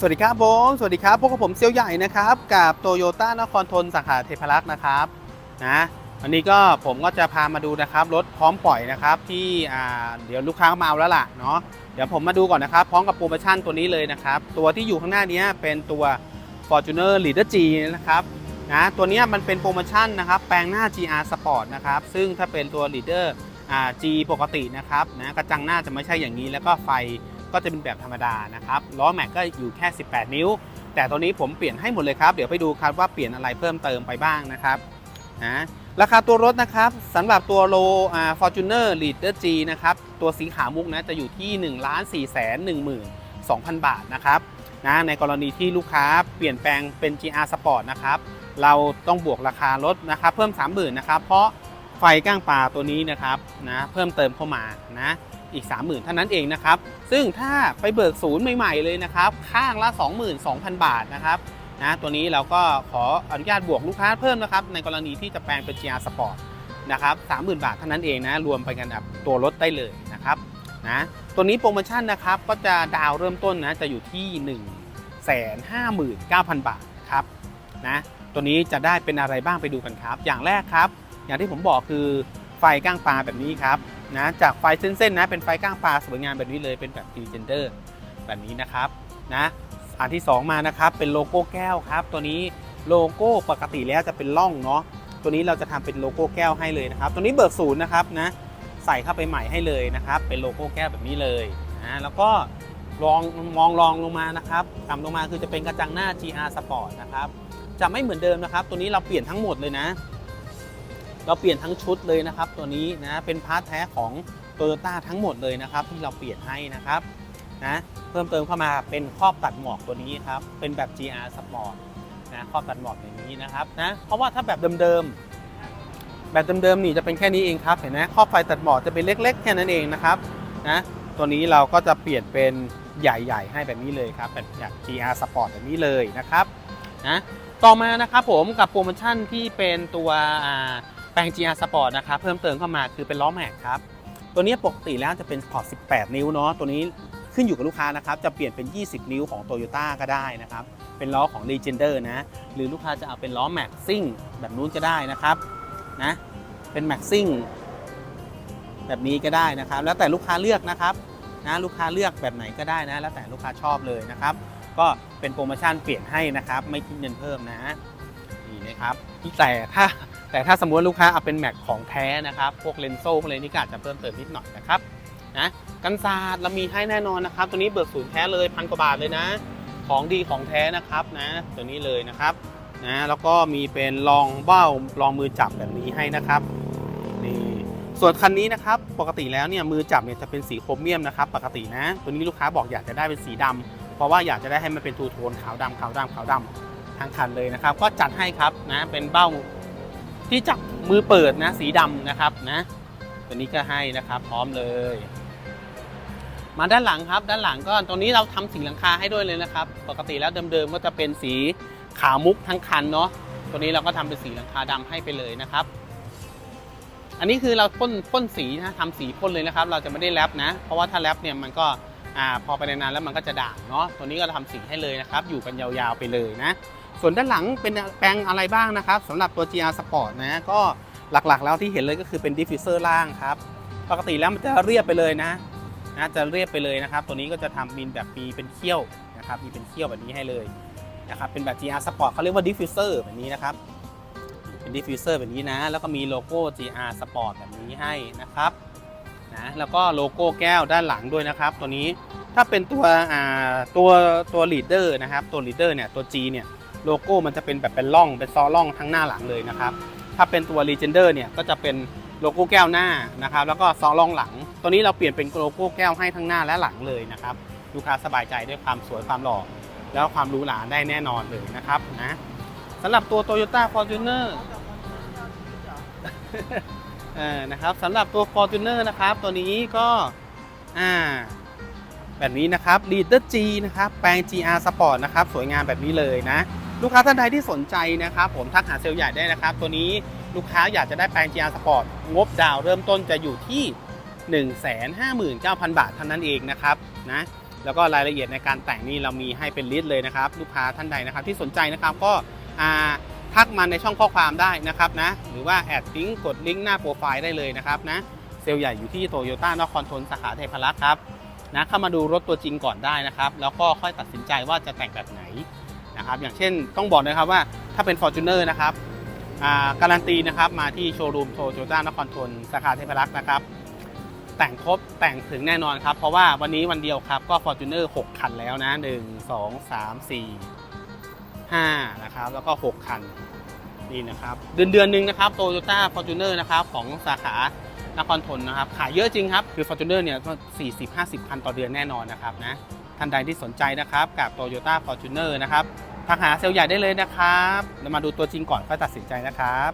สวัสดีครับผมสวัสดีครับพวกบผมเซียวใหญ่นะครับกับโตโยต้านครทนสาขาเทพรักษ์นะครับนะวันนี้ก็ผมก็จะพามาดูนะครับรถพร้อมปล่อยนะครับที่อ่าเดี๋ยวลูกค้ามาเอาแล้วล่ะเนาะเดี๋ยวผมมาดูก่อนนะครับ พร้อมกับโปรโมชั่นตัวนี้เลยนะครับ ตัวที่อยู่ข้างหน้านี้เป็นตัว Fortuner Leader G นะครับนะตัวนี้มันเป็นโปรโมชั่นนะครับแปลงหน้า GR Sport นะครับซึ่งถ้าเป็นตัว Leader G ปกตินะครับนะกระจังหน้าจะไม่ใช่อย่างนี้แล้วก็ไฟ ก็จะเป็นแบบธรรมดานะครับล้อแม็กก็อยู่แค่ 18 นิ้ว แต่ตัวนี้ผมเปลี่ยนให้หมดเลยครับ เดี๋ยวไปดูครับว่าเปลี่ยนอะไรเพิ่มเติมไปบ้างนะครับนะราคาตัวรถนะครับสำหรับตัวโลอ่า Fortuner Leader G นะครับตัวสีขาวมุกนะจะอยู่ที่1 4 1 1 2 0 0 0 บาทนะครับนะในกรณีที่ลูกค้าเปลี่ยนแปลงเป็น GR Sport นะครับเราต้องบวกราคารถนะครับเพิ่ม 30,000นะครับเพราะไฟก้างปลาตัวนี้นะครับนะเพิ่มเติมเข้ามานะ อีก 30,000เท่านั้นเองนะครับ ซึ่งถ้าไปเบิกศูนย์ใหม่ๆเลยนะครับข้างละ 22,000 บาทนะครับนะตัวนี้เราก็ขออนุญาตบวกลูกค้าเพิ่มนะครับในกรณีที่จะแปลงเป็น GR Sport นะครับ30,000 บาทเท่านั้นเองนะรวมไปกันกับตัวรถได้เลยนะครับนะตัวนี้โปรโมชั่นนะครับก็จะดาวเริ่มต้นนะจะอยู่ที่ 1 5 9 0 0 0 บาทครับนะตัวนี้จะได้เป็นอะไรบ้างไปดูกันครับ อย่างแรกครับ อย่างที่ผมบอกคือ ไฟก้างปลาแบบนี้ครับนะจากไฟเส้นๆนะเป็นไฟก้างปลาสวยงามแบบนี้เลยเป็นแบบดีเจนเดอร์แบบนี้นะครับนะอันที่ 2 มานะครับเป็นโลโก้แก้วครับ ตัวนี้โลโก้ปกติแล้วจะเป็นล่องเนาะตัวนี้เราจะทำเป็นโลโก้แก้วให้เลยนะครับ ตัวนี้เบิกศูนย์นะครับนะใส่เข้าไปใหม่ให้เลยนะครับ เป็นโลโก้แก้วแบบนี้เลยนะแล้วก็ลองมองลองลงมานะครับต่ำลงมาคือจะเป็นกระจังหน้า GR Sport นะครับจะไม่เหมือนเดิมนะครับ ตัวนี้เราเปลี่ยนทั้งหมดเลยนะ เราเปลี่ยนทั้งชุดเลยนะครับ ตัวนี้นะเป็นพาร์ทแท้ของ t o y ยต้าทั้งหมดเลยนะครับ ที่เราเปลี่ยนให้นะครับนะเพิ่มเติมเข้ามาเป็นครอบตัดหมอกตัวนี้ครับเป็นแบบ GR Sport นะครอบตัดหมอกอย่างนี้นะครับนะเพราะว่าถ้าแบบเดิมๆแบบเดิมๆนี่จะเป็นแค่นี้เองครับเห็นไหมครอบไฟตัดหมอกจะเป็นเล็ก ๆ แค่นั้นเองนะครับนะตัวนี้เราก็จะเปลี่ยนเป็นใหญ่ ๆ ให้แบบนี้เลยครับแบบอย่ GR Sport แบบนี้เลยนะครับนะต่อมานะครับผมกับโปรโมชั่นที่เป็นตัวอ่า ปลง GR Sport นะครับเพิ่มเติมเข้ามาคือเป็นล้อแม็กครับ ตัวนี้ปกติแล้วจะเป็นพอร์ต18 นิ้วเนาะตัวนี้ขึ้นอยู่กับลูกค้านะครับ จะเปลี่ยนเป็น 20 นิ้วของ Toyota ก็ได้นะครับ เป็นล้อของ Legender นะ หรือลูกค้าจะเอาเป็นล้อแม็กซิ่งแบบนู้นก็ได้นะครับนะเป็นแม็กซิ่งแบบนี้ก็ได้นะครับ แล้วแต่ลูกค้าเลือกนะครับนะลูกค้าเลือกแบบไหนก็ได้นะ แล้วแต่ลูกค้าชอบเลยนะครับ ก็เป็นโปรโมชั่นเปลี่ยนให้นะครับ ไม่คิดเงินเพิ่มนะนี่นะครับแต่ถ้า แต่ถ้าสมมติลูกค้าเอาเป็นแม็กของแท้นะครับ พวกเลนโซ่พวกอะไรนี่ก็อาจจะเพิ่มเติมนิดหน่อยนะครับนะกันศาสตร์เรามีให้แน่นอนนะครับ ตัวนี้เบิกศูนย์แท้เลยพันกว่าบาทเลยนะ ของดีของแท้นะครับนะตัวนี้เลยนะครับนะแล้วก็มีเป็นรองเบ้ารองมือจับแบบนี้ให้นะครับนี่ส่วนคันนี้นะครับปกติแล้วเนี่ยมือจับเนี่ยจะเป็นสีโครเมียมนะครับ ปกตินะ ตัวนี้ลูกค้าบอกอยากจะได้เป็นสีดำเพราะว่าอยากจะได้ให้มันเป็นทูโทนขาวดำขาวดำขาวดำทั้งคันเลยนะครับ ก็จัดให้ครับนะเป็นเบ้า ที่จับมือเปิดนะสีดำนะครับนะตัวนี้ก็ให้นะครับพร้อมเลย มาด้านหลังครับ ด้านหลังก็ตรงนี้เราทำสีหลังคาให้ด้วยเลยนะครับ ปกติแล้วเดิมๆก็จะเป็นสีขาวมุกทั้งคันเนาะตัวนี้เราก็ทำเป็นสีหลังคาดำให้ไปเลยนะครับ อันนี้คือเราพ่นพ่นสีนะทำสีพ่นเลยนะครับ เราจะไม่ได้แรปนะ เพราะว่าถ้าแรปเนี่ยมันก็อ่าพอไปนานๆแล้วมันก็จะด่างเนาะตัวนี้ก็ทำสีให้เลยนะครับ อยู่กันยาวๆไปเลยนะ ส่วนด้านหลังเป็นแปลงอะไรบ้างนะครับสำหรับตัว GR Sport นะก็หลักๆ แล้วที่เห็นเลยก็คือเป็นดิฟฟิวเซอร์ล่างครับ ปกติแล้วมันจะเรียบไปเลยนะนะจะเรียบไปเลยนะครับ ตัวนี้ก็จะทำมินแบบมีเป็นเขี้ยวนะครับมีเป็นเขี้ยวแบบนี้ให้เลยนะครับเป็นแบบ GR Sport เขาเรียกว่าดิฟฟิวเซอร์แบบนี้นะครับเป็นดิฟฟิวเซอร์แบบนี้นะ แล้วก็มีโลโก้ GR Sport แบบนี้ให้นะครับนะแล้วก็โลโก้แก้วด้านหลังด้วยนะครับ ตัวนี้ถ้าเป็นตัวตัวตัวลีดเดอร์นะครับตัวลีดเดอร์เนี่ยตัว G เนี่ย โลโก้มันจะเป็นแบบเป็นร่องเป็นซอร่องทั้งหน้าหลังเลยนะครับ ถ้าเป็นตัว Legender เนี่ยก็จะเป็นโลโก้แก้วหน้านะครับ แล้วก็ซอร่องหลัง ตัวนี้เราเปลี่ยนเป็นโลโก้แก้วให้ทั้งหน้าและหลังเลยนะครับลูกค้าสบายใจด้วยความสวยความหล่อแล้วความหรูหราได้แน่นอนเลยนะครับนะสำหรับตัว Toyota Fortuner นะครับสำหรับตัว Fortuner นะครับ ตัวนี้ก็อ่าแบบนี้นะครับ Leader G นะครับ แปลง GR Sport นะครับ สวยงามแบบนี้เลยนะ ลูกค้าท่านใดที่สนใจนะครับ ผมทักหาเซลล์ใหญ่ได้นะครับ ตัวนี้ลูกค้าอยากจะได้แปลง GR Sport งบดาวเริ่มต้นจะอยู่ที่ 159,000 บาทเท่านั้นเองนะครับนะแล้วก็รายละเอียดในการแต่งนี่เรามีให้เป็นลิสต์เลยนะครับ ลูกค้าท่านใดนะครับ ที่สนใจนะครับก็ทักมาในช่องข้อความได้นะครับนะหรือว่าแอดลิงก์กดลิงก์หน้าโปรไฟล์ได้เลยนะครับนะเซลล์ใหญ่อยู่ที่โตโยต้านครทนสาขาเทพารักษ์ครับนะเข้ามาดูรถตัวจริงก่อนได้นะครับ แล้วก็ค่อยตัดสินใจว่าจะแต่งแบบไหน นะครับอย่างเช่นต้องบอกนะครับว่าถ้าเป็น Fortuner นะครับการันตีนะครับมาที่โชว์รูมโตโยต้านครทนสาขาเทพรักษ์นะครับแต่งครบแต่งถึงแน่นอนครับ เพราะว่าวันนี้วันเดียวครับก็ Fortuner 6 คันแล้วนะ 1 2 3 4 5นะครับแล้วก็ 6 คันนี่นะครับเดือนเดือนหนึ่งนะครับ Toyota Fortuner นะครับของสาขานครทนนะครับ ขายเยอะจริงครับ คือ Fortuner เนี่ยก็40 50 คันต่อเดือนแน่นอนนะครับนะท่านใดที่สนใจนะครับกับ Toyota Fortuner นะครับ ทักหาเซลล์ใหญ่ได้เลยนะครับเรามาดูตัวจริงก่อนค่อยตัดสินใจนะครับ